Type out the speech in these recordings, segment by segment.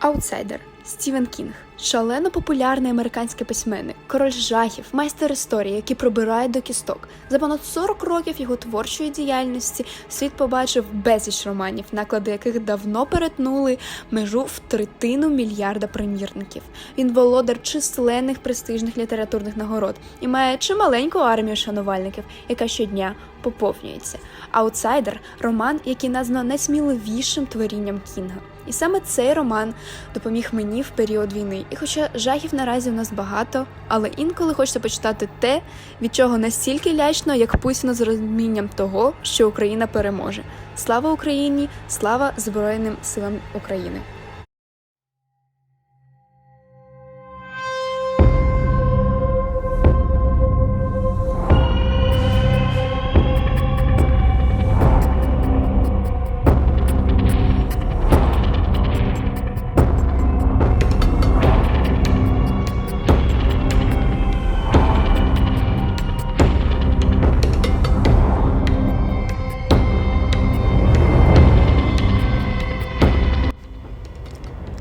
Аутсайдер Стівен Кінг. Шалено популярний американський письменник, король жахів, майстер історії, який пробирає до кісток. За понад 40 років його творчої діяльності світ побачив безліч романів, наклади яких давно перетнули межу в третину мільярда примірників. Він володар численних престижних літературних нагород і має чималеньку армію шанувальників, яка щодня поповнюється. Аутсайдер роман, який названо найсміливішим творінням Кінга. І саме цей роман допоміг мені в період війни. І хоча жахів наразі у нас багато, але інколи хочеться почитати те, від чого настільки лячно, як Путіна з розумінням того, що Україна переможе. Слава Україні! Слава Збройним силам України!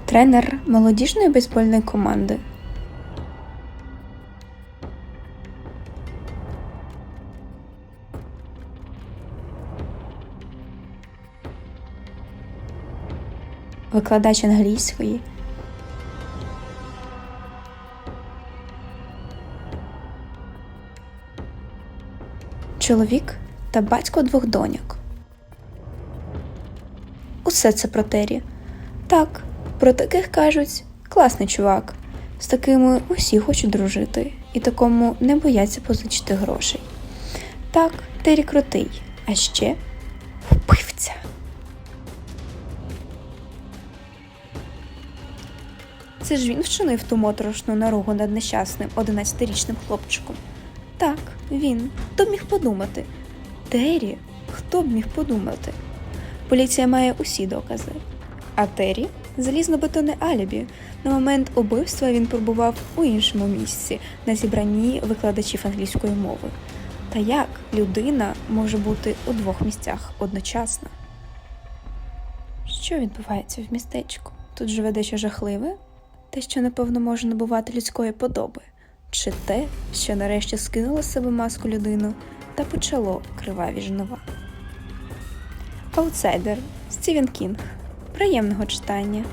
Тренер молодіжної бейсбольної команди. Викладач англійської. Чоловік та батько двох доньок. Усе це про Террі. Так, про таких кажуть класний чувак. З такими усі хочуть дружити, і такому не бояться позичити грошей. Так, Террі крутий, а ще вбивця. Це ж він вчинив ту моторошну наругу над нещасним 11-річним хлопчиком. Так, він. Хто б міг подумати? Террі, хто б міг подумати? Поліція має усі докази. А Террі залізно-бетонне алібі. На момент убивства він перебував у іншому місці на зібранні викладачів англійської мови. Та як людина може бути у двох місцях одночасно? Що відбувається в містечку? Тут живе дещо жахливе? Те, що напевно може набувати людської подоби, чи те, що нарешті скинуло з себе маску людину та почало криваві жнива. Аутсайдер Стівен Кінг. Приємного читання.